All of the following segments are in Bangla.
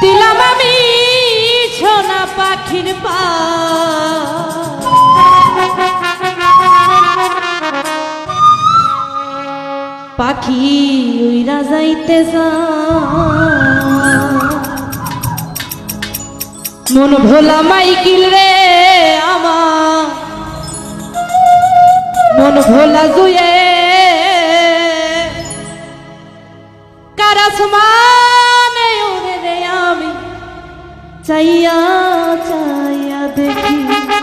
দিলাম আমি সোনা পাখির পা। পাখি উইরা যাইতে যা। মন ভোলা মাইকিল রে আমার মন ভোলা জুয়ে। কারাসমা চাইয়া চাইয়া দেখি।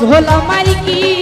ভোলা মারি কি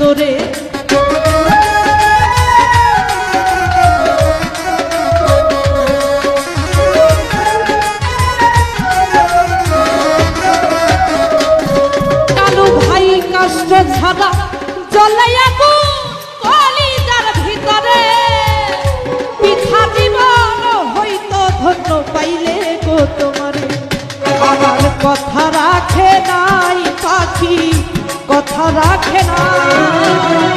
তোরে কালু ভাই কাষ্ট ঝাড়া জলাইয়া ভিতরে। পিঠা হইতো পাইলে গো তোমারে। আমার কথা রাখে নাই পাখি, কথা রাখে নাই Thank you.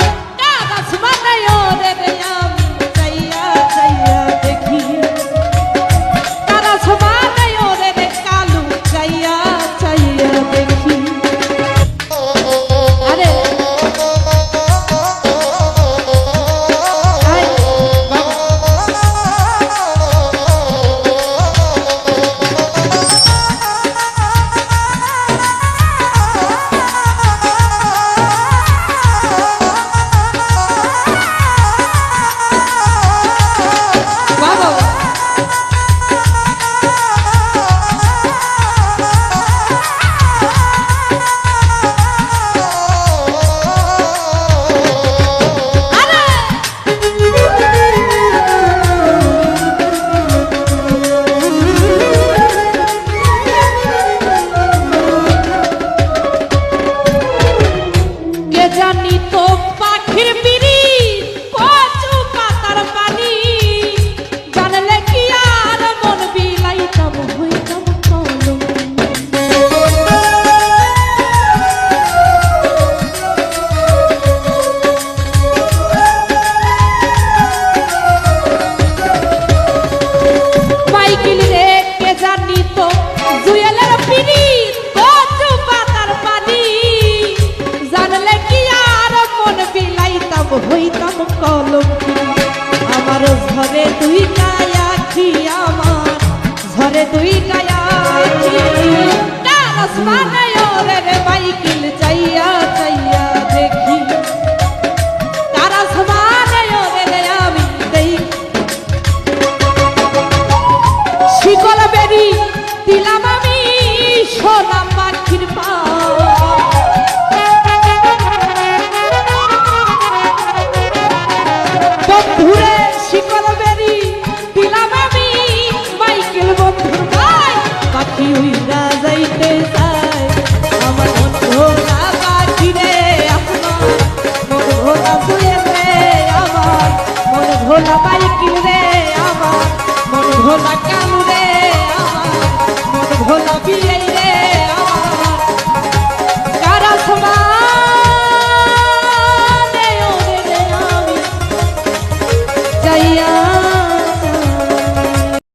পাখির লক্ষ্মী আমার ঘরে তুই কায়াখি আমার ঘরে তুই কায়াখি তার আসমানে ওরে বাইকিল চাই ভোলা কালু ভোলা বিয়ে